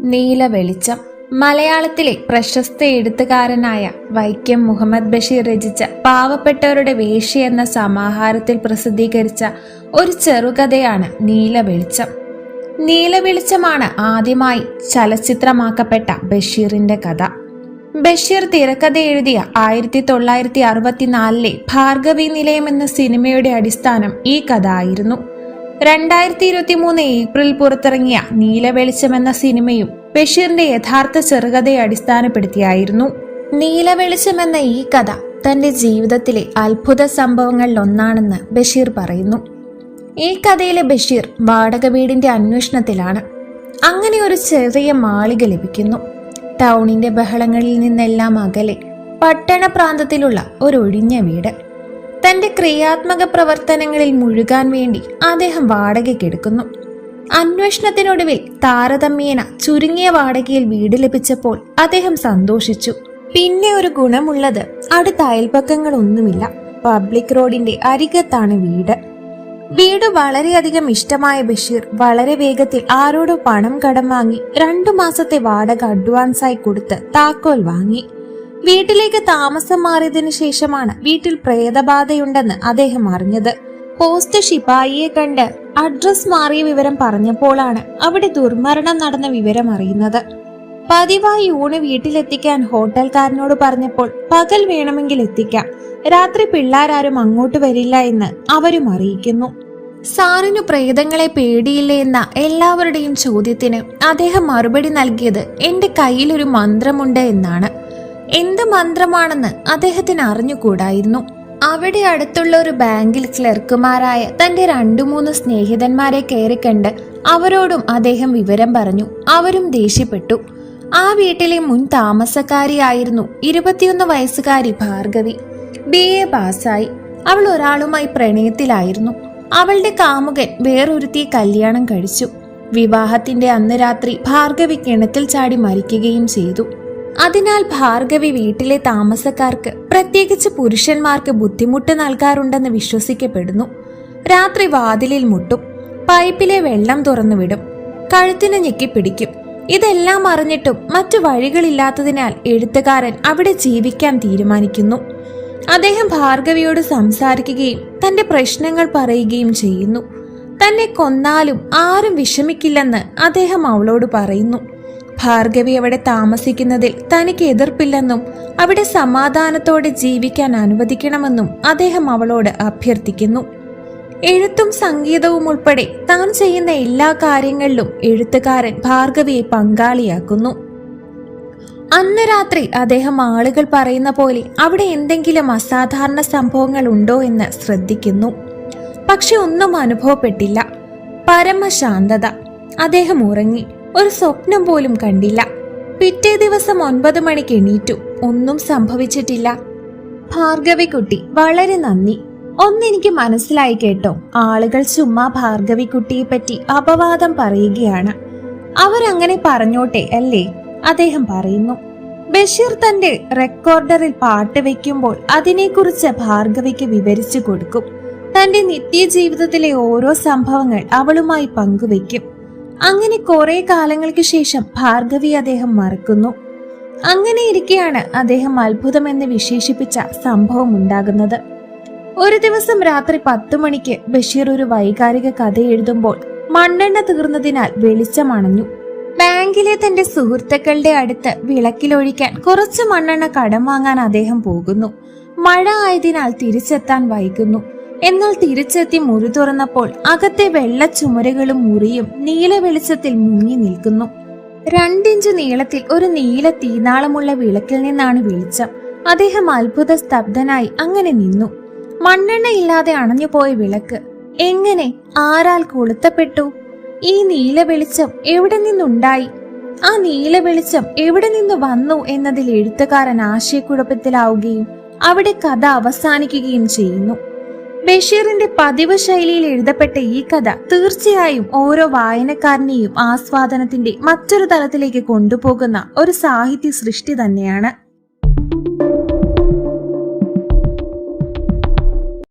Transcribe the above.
നീല വെളിച്ചം. മലയാളത്തിലെ പ്രശസ്ത എഴുത്തുകാരനായ വൈക്കം മുഹമ്മദ് ബഷീർ രചിച്ച പാവപ്പെട്ടവരുടെ വേഷി എന്ന സമാഹാരത്തിൽ പ്രസിദ്ധീകരിച്ച ഒരു ചെറുകഥയാണ് നീല വെളിച്ചം. നീല വെളിച്ചമാണ് ആദ്യമായി ചലച്ചിത്രമാക്കപ്പെട്ട ബഷീറിന്റെ കഥ. ബഷീർ തിരക്കഥ എഴുതിയ ആയിരത്തി തൊള്ളായിരത്തി അറുപത്തിനാലിലെ ഭാർഗവി നിലയം എന്ന സിനിമയുടെ അടിസ്ഥാനം ഈ കഥ ആയിരുന്നു. രണ്ടായിരത്തി ഇരുപത്തി മൂന്ന് ഏപ്രിൽ പുറത്തിറങ്ങിയ നീലവെളിച്ചം എന്ന സിനിമയും ബഷീറിന്റെ യഥാർത്ഥ ചെറുകഥയെ അടിസ്ഥാനപ്പെടുത്തിയായിരുന്നു. നീലവെളിച്ചം എന്ന ഈ കഥ തന്റെ ജീവിതത്തിലെ അത്ഭുത സംഭവങ്ങളിൽ ഒന്നാണെന്ന് ബഷീർ പറയുന്നു. ഈ കഥയിലെ ബഷീർ വാടക വീടിന്റെ അന്വേഷണത്തിലാണ്. അങ്ങനെ ഒരു ചെറിയ മാളിക ലഭിക്കുന്നു. ടൗണിന്റെ ബഹളങ്ങളിൽ നിന്നെല്ലാം അകലെ പട്ടണ പ്രാന്തത്തിലുള്ള ഒരു ഒഴിഞ്ഞ വീട്. തന്റെ ക്രിയാത്മക പ്രവർത്തനങ്ങളിൽ മുഴുകാൻ വേണ്ടി അദ്ദേഹം വാടകയ്ക്കെടുക്കുന്നു അന്വേഷണത്തിനൊടുവിൽ താരതമ്യേന ചുരുങ്ങിയ വാടകയിൽ വീട് ലഭിച്ചപ്പോൾ അദ്ദേഹം സന്തോഷിച്ചു. പിന്നെ ഒരു ഗുണമുള്ളത് അടുത്ത അയൽപക്കങ്ങളൊന്നുമില്ല. പബ്ലിക് റോഡിന്റെ അരികത്താണ് വീട്. വീട് വളരെയധികം ഇഷ്ടമായ ബഷീർ വളരെ വേഗത്തിൽ ആരോടോ പണം കടം വാങ്ങി രണ്ടു മാസത്തെ വാടക അഡ്വാൻസായി കൊടുത്ത് താക്കോൽ വാങ്ങി. വീട്ടിലേക്ക് താമസം മാറിയതിനു ശേഷമാണ് വീട്ടിൽ പ്രേതബാധയുണ്ടെന്ന് അദ്ദേഹം അറിഞ്ഞത്. പോസ്റ്റ് ശിപായിയെ കണ്ട് അഡ്രസ് മാറിയ വിവരം പറഞ്ഞപ്പോഴാണ് അവിടെ ദുർമരണം നടന്ന വിവരം അറിയുന്നത്. പതിവായി ഊണ് വീട്ടിലെത്തിക്കാൻ ഹോട്ടൽക്കാരനോട് പറഞ്ഞപ്പോൾ പകൽ വേണമെങ്കിൽ എത്തിക്കാം. രാത്രി പിള്ളേരാരും അങ്ങോട്ട് വരില്ല എന്ന് അവരും അറിയിക്കുന്നു. സാറിനു പ്രേതങ്ങളെ പേടിയില്ലേ എന്ന എല്ലാവരുടെയും ചോദ്യത്തിന് അദ്ദേഹം മറുപടി നൽകിയത് എന്റെ കയ്യിലൊരു മന്ത്രമുണ്ട് എന്നാണ്. എന്ത് മന്ത്രമാണെന്ന് അദ്ദേഹത്തിന് അറിഞ്ഞുകൂടായിരുന്നു. അവിടെ അടുത്തുള്ള ഒരു ബാങ്കിൽ ക്ലർക്കുമാരായ തന്റെ രണ്ടു മൂന്ന് സ്നേഹിതന്മാരെ കയറിക്കണ്ട് അവരോടും അദ്ദേഹം വിവരം പറഞ്ഞു. അവരും ദേഷ്യപ്പെട്ടു. ആ വീട്ടിലെ മുൻ താമസക്കാരിയായിരുന്നു ഇരുപത്തിയൊന്ന് വയസ്സുകാരി ഭാർഗവി. ബി എ പാസ്സായി. അവൾ ഒരാളുമായി പ്രണയത്തിലായിരുന്നു. അവളുടെ കാമുകൻ വേറൊരുത്തിയെ കല്യാണം കഴിച്ചു. വിവാഹത്തിന്റെ അന്ന് രാത്രി ഭാർഗവി കിണറ്റിൽ ചാടി മരിക്കുകയും ചെയ്തു. അതിനാൽ ഭാർഗവി വീട്ടിലെ താമസക്കാർക്ക് പ്രത്യേകിച്ച് പുരുഷന്മാർക്ക് ബുദ്ധിമുട്ട് നൽകാറുണ്ടെന്ന് വിശ്വസിക്കപ്പെടുന്നു. രാത്രി വാതിലിൽ മുട്ടും പൈപ്പിലെ വെള്ളം തുറന്നു വിടും കഴുത്തിന് ഞെക്കിപ്പിടിക്കും ഇതെല്ലാം അറിഞ്ഞിട്ടും മറ്റു വഴികളില്ലാത്തതിനാൽ എഴുത്തുകാരൻ അവിടെ ജീവിക്കാൻ തീരുമാനിക്കുന്നു. അദ്ദേഹം ഭാർഗവിയോട് സംസാരിക്കുകയും തന്റെ പ്രശ്നങ്ങൾ പറയുകയും ചെയ്യുന്നു. തന്നെ കൊന്നാലും ആരും വിഷമിക്കില്ലെന്ന് അദ്ദേഹം അവളോട് പറയുന്നു. ഭാർഗവി അവിടെ താമസിക്കുന്നതിൽ തനിക്ക് എതിർപ്പില്ലെന്നും അവിടെ സമാധാനത്തോടെ ജീവിക്കാൻ അനുവദിക്കണമെന്നും അദ്ദേഹം അവളോട് അഭ്യർത്ഥിക്കുന്നു. എഴുത്തും സംഗീതവും ഉൾപ്പെടെ താൻ ചെയ്യുന്ന എല്ലാ കാര്യങ്ങളിലും എഴുത്തുകാരൻ ഭാർഗവിയെ പങ്കാളിയാക്കുന്നു. അന്ന് രാത്രി അദ്ദേഹം ആളുകൾ പറയുന്ന പോലെ അവിടെ എന്തെങ്കിലും അസാധാരണ സംഭവങ്ങൾ ഉണ്ടോ എന്ന് ശ്രദ്ധിക്കുന്നു. പക്ഷെ ഒന്നും അനുഭവപ്പെട്ടില്ല. പരമശാന്തത. അദ്ദേഹം ഉറങ്ങി. ഒരു സ്വപ്നം പോലും കണ്ടില്ല. പിറ്റേ ദിവസം ഒൻപത് മണിക്ക് എണീറ്റു. ഒന്നും സംഭവിച്ചിട്ടില്ല. ഭാർഗവിക്കുട്ടി വളരെ നന്ദി. ഒന്നെനിക്ക് മനസ്സിലായി കേട്ടോ. ആളുകൾ ചുമ്മാ ഭാർഗവിക്കുട്ടിയെ പറ്റി അപവാദം പറയുകയാണ്. അവരങ്ങനെ പറഞ്ഞോട്ടെ അല്ലേ? അദ്ദേഹം പറയുന്നു. ബഷീർ തന്റെ റെക്കോർഡറിൽ പാട്ട് വെക്കുമ്പോൾ അതിനെക്കുറിച്ച് ഭാർഗവിക്ക് വിവരിച്ചു കൊടുക്കും. തന്റെ നിത്യജീവിതത്തിലെ ഓരോ സംഭവങ്ങൾ അവളുമായി പങ്കുവെക്കും അങ്ങനെ കുറെ കാലങ്ങൾക്ക് ശേഷം ഭാർഗവി അദ്ദേഹം മറക്കുന്നു. അങ്ങനെ ഇരിക്കെയാണ് അദ്ദേഹം അത്ഭുതം എന്ന് വിശേഷിപ്പിച്ച സംഭവം ഉണ്ടാകുന്നത്. ഒരു ദിവസം രാത്രി പത്തു മണിക്ക് ബഷീർ ഒരു വൈകാരിക കഥ എഴുതുമ്പോൾ മണ്ണെണ്ണ തീർന്നതിനാൽ വെളിച്ചമണഞ്ഞു. ബാങ്കിലെ തന്റെ സുഹൃത്തുക്കളുടെ അടുത്ത് വിളക്കിലൊഴിക്കാൻ കുറച്ച് മണ്ണെണ്ണ കടം വാങ്ങാൻ അദ്ദേഹം പോകുന്നു. മഴ ആയതിനാൽ തിരിച്ചെത്താൻ വൈകുന്നു. എന്നാൽ തിരിച്ചെത്തി മുറി തുറന്നപ്പോൾ അകത്തെ വെള്ള ചുമരുകളും മുറിയും നീല വെളിച്ചത്തിൽ മുങ്ങി നിൽക്കുന്നു. രണ്ടിഞ്ച് നീളത്തിൽ ഒരു നീല തീനാളമുള്ള വിളക്കിൽ നിന്നാണ് വെളിച്ചം. അദ്ദേഹം അത്ഭുത സ്തബ്ധനായി അങ്ങനെ നിന്നു. മണ്ണെണ്ണ ഇല്ലാതെ അണഞ്ഞുപോയ വിളക്ക് എങ്ങനെ? ആരാൽ കൊളുത്തപ്പെട്ടു? ഈ നീല വെളിച്ചം എവിടെ നിന്നുണ്ടായി? ആ നീല വെളിച്ചം എവിടെ നിന്ന് വന്നു? എന്നതിൽ എഴുത്തുകാരൻ ആശയക്കുഴപ്പത്തിലാവുകയും അവിടെ കഥ അവസാനിക്കുകയും ചെയ്യുന്നു. ബഷീറിന്റെ പതിവ് ശൈലിയിൽ എഴുതപ്പെട്ട ഈ കഥ തീർച്ചയായും ഓരോ വായനക്കാരനെയും ആസ്വാദനത്തിന്റെ മറ്റൊരു തലത്തിലേക്ക് കൊണ്ടുപോകുന്ന ഒരു സാഹിത്യ സൃഷ്ടി തന്നെയാണ്.